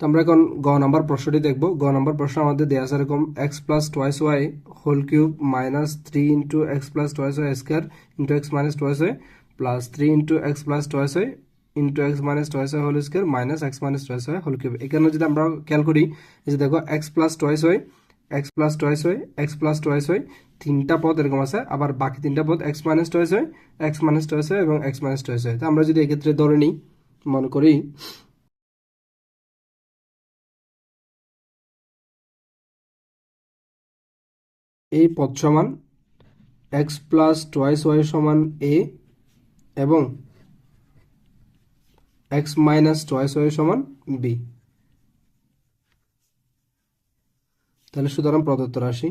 তো আমরা এখন গ নাম্বার প্রশ্নটি দেখব। গ নাম্বার প্রশ্ন আমাদের দেওয়া আছে এরকম x plus twice y whole cube minus three into x plus twice y square into x minus twice y plus three into x plus twice y into x minus twice y whole square minus x minus twice y whole cube এখানে যদি আমরা খেয়াল করি যে দেখো x plus twice y x plus twice y x plus twice y তিনটা পদ এরকম আছে, আবার বাকি তিনটা পদ x minus twice y x minus twice y এবং এক্স মাইনাস টোয়াইস ওয়াই তো আমরা যদি এক্ষেত্রে ধরে নিই, মনে করি এই পদ সমান এক্স প্লাস টোয়াইস ওয়াই সমান এ এবং এক্স মাইনাস টোয়াইস ওয়াই সমান বি তাহলে সুতরাং প্রদত্ত রাশি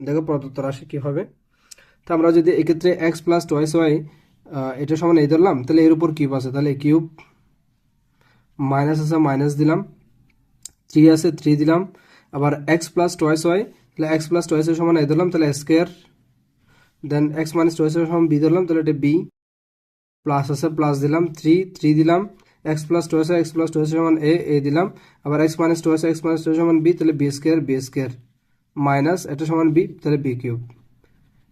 দেখো প্রদত্ত রাশি কি হবে? তো আমরা যদি এক্ষেত্রে এক্স প্লাস টোয়াইস ওয়াই এটা সমান এই ধরলাম, তাহলে এর উপর কিউব আছে, তাহলে কিউব মাইনাস আছে মাইনাস দিলাম থ্রি আছে থ্রি দিলাম, আবার এক্স প্লাস টয়েস ওয়াই তাহলে এক্স প্লাস টয়েসের সমান এই ধরলাম, তাহলে square then x minus twice সমান বি ধরলাম, তাহলে এটা বি প্লাস আছে প্লাস দিলাম থ্রি থ্রি দিলাম x plus twice x plus twice সমান এ এ দিলাম, আবার x minus twice x minus twice সমান বি তাহলে b square b square minus এটা সমান বি তাহলে বি কিউব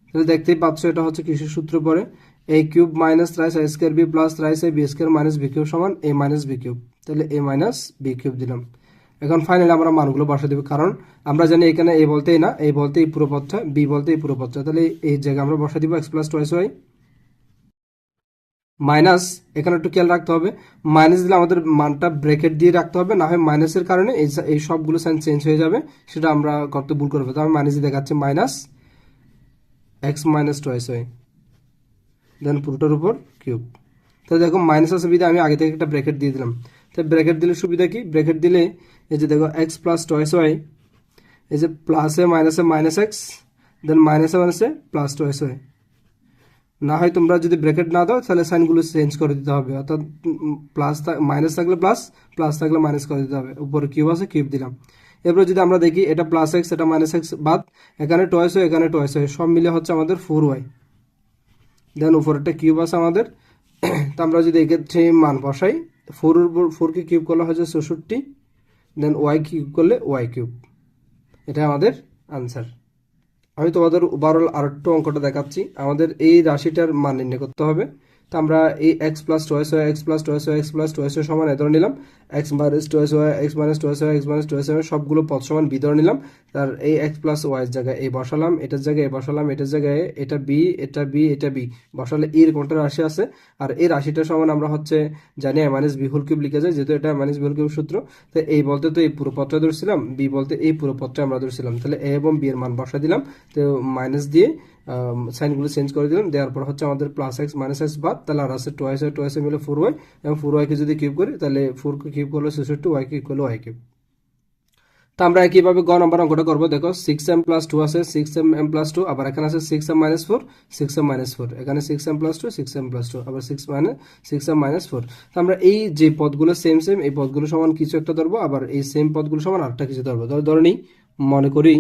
তাহলে দেখতেই পাচ্ছ এটা হচ্ছে কিসের সূত্র পরে a cube minus thrice a square b plus thrice a b square minus b cube সমান এ মাইনাস বি কিউব তাহলে এ মাইনাস বি কিউব দিলাম। এখন ফাইনালি আমরা মানগুলো বসা দেবো, কারণ আমরা জানি এখানে এ বলতেই না এই বলতে এই পুরো পথটা বি বলতে এই পুরো পথটা। তাহলে এই জায়গায় আমরা বসা দিব x plus twice y minus এখানে একটু খেয়াল রাখতে হবে মাইনাস দিলে আমাদের মানটা ব্রেকেট দিয়ে রাখতে হবে, না হয় মাইনাসের কারণে এই এই সবগুলো সাইন চেঞ্জ হয়ে যাবে, সেটা আমরা করতে ভুল করব। তো আমি মাইনাস দিয়ে দেখাচ্ছি minus x minus twice y then পুরোটার উপর কিউব তো দেখো মাইনাসের সুবিধা আমি আগে থেকে একটা ব্র্যাকেট দিয়ে দিলাম। তো ব্র্যাকেট দিলে সুবিধা কি? ব্র্যাকেট দিলে এই যে দেখো এক্স প্লাস টয়েস ওয়াই এই যে প্লাসে মাইনাসে মাইনাস এক্স দেন মাইনাসে মাইনাসে প্লাস টয়েস ওয়াই না হয় তোমরা যদি ব্র্যাকেট না দাও, তাহলে সাইনগুলো চেঞ্জ করে দিতে হবে। অর্থাৎ প্লাস মাইনাস থাকলে প্লাস প্লাস থাকলে মাইনাস করে দিতে হবে। উপরে কিউব আছে কিউব দিলাম। এরপর যদি আমরা দেখি এটা প্লাস এক্স এটা মাইনাস এক্স বাদ, এখানে টয়েস হয় এখানে টয়েস হয় সব মিলে হচ্ছে আমাদের ফোর ওয়াই দেন উপরেরটা কিউব আছে আমাদের। তো আমরা যদি এক্ষেত্রে মান বসাই ফোর উপর ফোরকে কিউব করলে হচ্ছে চৌষট্টি দেন ওয়াই কিউব করলে ওয়াই কিউব এটা আমাদের আনসার আমি তোমাদের ওভারঅল আর একটু অঙ্কটা দেখাচ্ছি। আমাদের এই রাশিটার মান নির্ণয় করতে হবে। তো আমরা এই x plus twice y x plus twice y x plus twice y সমান এ ধরে নিলাম x minus twice y x minus twice y x minus twice y সবগুলো পদ সমান বি ধরে নিলাম। তার এই এক্স প্লাস ওয়াইয়ের জায়গায় এই বসালাম, এটার জায়গায় এ বসালাম, এটার জায়গায় এটা বি এটা বি এটা বি বসালে এর কোনটা রাশি আছে? আর এই রাশিটা সমান আমরা হচ্ছে জানি a minus b whole cube লিখে যায় যেহেতু এটা মাইনাস বি হোল কিউব সূত্র। তো এই বলতে তো এই পুরো পদটা ধরছিলাম বি বলতে এই পুরো পদটা আমরা ধরছিলাম। তাহলে এ এবং বি এর মান বসা দিলাম। তো মাইনাস দিয়ে সাইনগুলো চেঞ্জ করে দিলাম দেওয়ার পর হচ্ছে আমাদের প্লাস এক্স মাইনাস এক্স বাদ, তাহলে আর আছে টোয়াইস ওয়াই টোয়াইস মিলে ফোর ওয়াই এবং ফোর ওয়াইকে যদি কিউব করি, তাহলে ফোরকে কিউব করলে ছেষট্টি ওয়াইকে ইকুয়াল ওয়াই কিউব তো আমরা একইভাবে গ নম্বর অঙ্কটা করব। দেখো সিক্স এম প্লাস টু আছে six m m plus two আবার এখানে আছে six m minus four six m minus four এখানে six m plus two six m plus two আবার six minus six m minus four তো আমরা এই যে পদগুলো সেম সেম এই পদগুলো সমান কিছু একটা ধরবো, আবার এই সেম পদগুলো সমান আরেকটা কিছু ধরবো। ধর ধরে নিই, মনে করি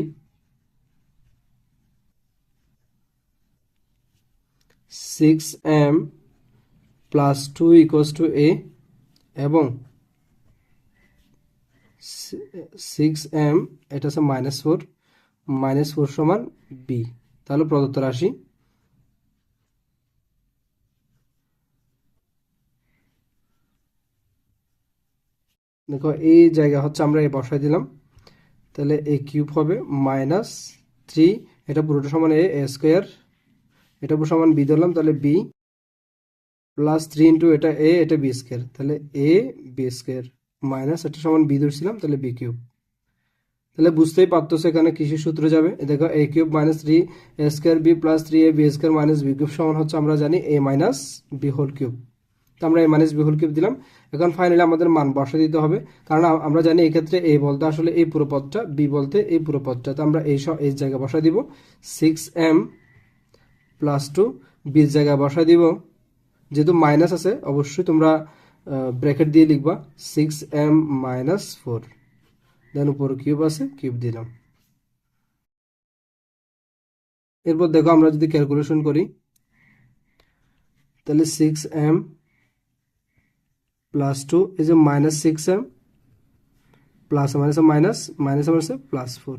six m plus two equals two a এবং সিক্স এম এটা হচ্ছে মাইনাস ফোর মাইনাস ফোর সমান বি তাহলে প্রদত্ত রাশি দেখো, এই জায়গা হচ্ছে আমরা এ বসাই দিলাম। তাহলে এ কিউব হবে মাইনাস থ্রি এটা পুরোটা সমান এ স্কোয়ার এটা সমান বি ধরলাম, তাহলে বি প্লাস থ্রি ইন্টু এটা এ এটা বি স্কোয়ার তাহলে এ বি স্কোয়ার মাইনাস এটা সমান বি ধরছিলাম, তাহলে বি কিউব তাহলে বুঝতেই পারতো এখানে কিসের সূত্র যাবে। দেখো a cube minus three a square b plus three a b square minus b cube সমান হচ্ছে আমরা জানি a minus b whole cube তো আমরা a minus b whole cube দিলাম। এখন ফাইনালি আমাদের মান বসা দিতে হবে, কারণ আমরা জানি এক্ষেত্রে এ বলতে আসলে এই পুরো পদটা বি বলতে এই পুরো পদটা। তো আমরা এই এই জায়গায় বসা দিব সিক্স এম প্লাস টু বির জায়গায় বসা দিব। যেহেতু মাইনাস আছে, অবশ্যই তোমরা ব্র্যাকেট দিয়ে লিখবা six m minus four then উপর কিউব আছে কিউব দিলাম এরপর দেখো আমরা যদি ক্যালকুলেশন করি, তাহলে সিক্স এম প্লাস টু এই যে minus six m plus minus minus minus minus plus four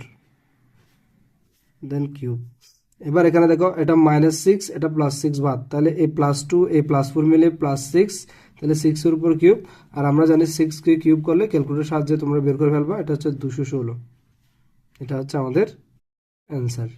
then cube এবার এখানে দেখো, এটা মাইনাস সিক্স এটা প্লাস সিক্স বাদ। তাহলে এই প্লাস টু এই প্লাস ফোর মিলে প্লাস সিক্স তাহলে সিক্সের উপর কিউব আর আমরা জানি সিক্সকে কিউব করলে ক্যালকুলেটার সাহায্যে তোমরা বের করে ফেলবা, এটা হচ্ছে দুশো ষোলো। এটা হচ্ছে আমাদের অ্যান্সার